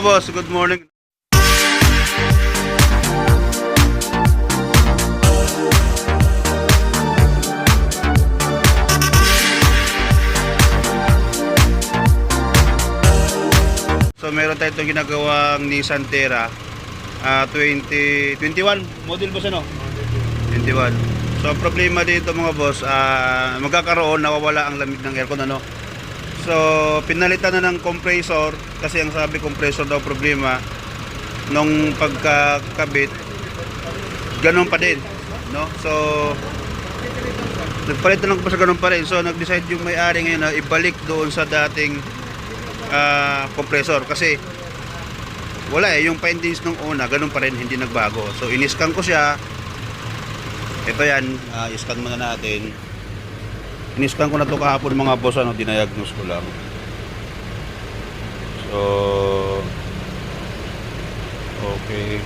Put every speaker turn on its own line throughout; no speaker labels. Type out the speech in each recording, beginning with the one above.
boss, good morning. So meron tayo itong ginagawang Nissan Terra ah 20, 21 model boss ano? 21. So problema dito mga boss, ah magkakaroon nawawala ang lamig ng aircon ano. So pinalitan na ng compressor kasi ang sabi compressor daw problema nung pagkakabit ganun pa din, no? So nagpalit na lang pa sa ganun pa rin. So nag-decide yung may-ari ngayon na ibalik doon sa dating ah, compressor kasi wala eh, yung findings nung una, ganun pa rin, hindi nagbago. So, iniskan ko siya. Ito yan, uh, iskan muna natin. Iniskan ko na to kahapon mga boss, ano, dinayagnos ko lang. So, okay.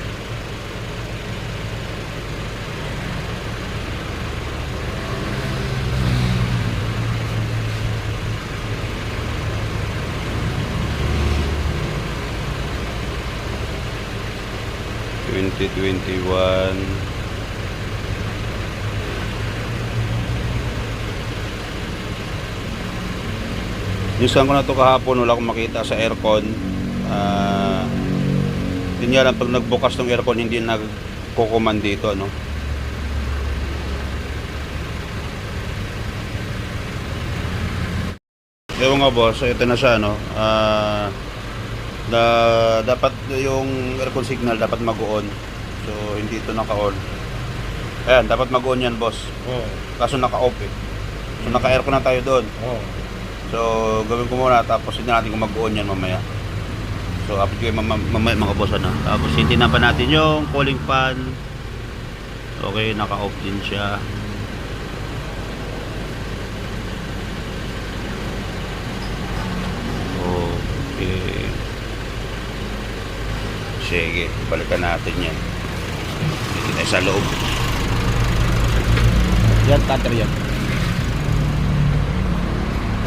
Twenty twenty one. Niskan ko na to kahapon, wala akong makita sa aircon. Ah, hindi niya lang pag nagbukas ng aircon, hindi nagkukuman dito, ano. Ewan nga boss, so ito na siya, no. Ah, na dapat yung aircon signal dapat mag-on. So hindi ito naka-on. Ayan, dapat mag-on yan, boss.
Oo.
Kaso naka-off eh. So naka-aircon na tayo doon.
Oo.
So, gawin ko muna tapos hindi natin kung mag-on mamaya. So, update ko yung mam- mamaya mga boss ano. Tapos hindi na pa natin yung cooling fan. Okay, naka-off din siya. Okay. Sige, balikan natin yan. Dito sa loob.
Yan, cutter yan.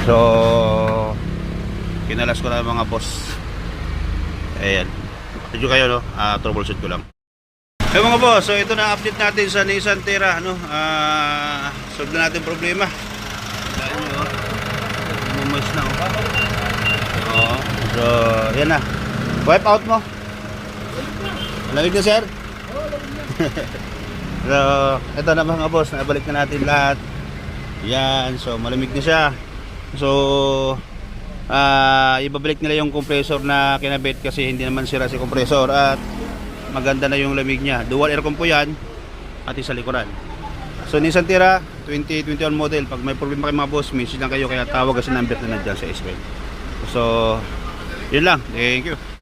So, kinalas ko na mga boss. Ayan. Medyo kayo, no? Ah, troubleshoot ko lang. Eh mga boss, so ito na update natin sa Nissan Terra, no? Ah, solve na natin problema. Dahil nyo, oh. Mumoist na, oh. Oo. So, yan na. Wipe out mo. Lamig na, sir? so, ito na mga boss, nabalik na natin lahat. Yan, so malamig na siya. So, ah ibabalik nila yung compressor na kinabit kasi hindi naman sira si compressor at maganda na yung lamig niya. Dual aircon po yan pati sa likuran. So, Nissan Terra 2021 model. Pag may problema kayo mga boss, message lang kayo kaya tawag kasi number na nandyan sa screen. So, yun lang. Thank you.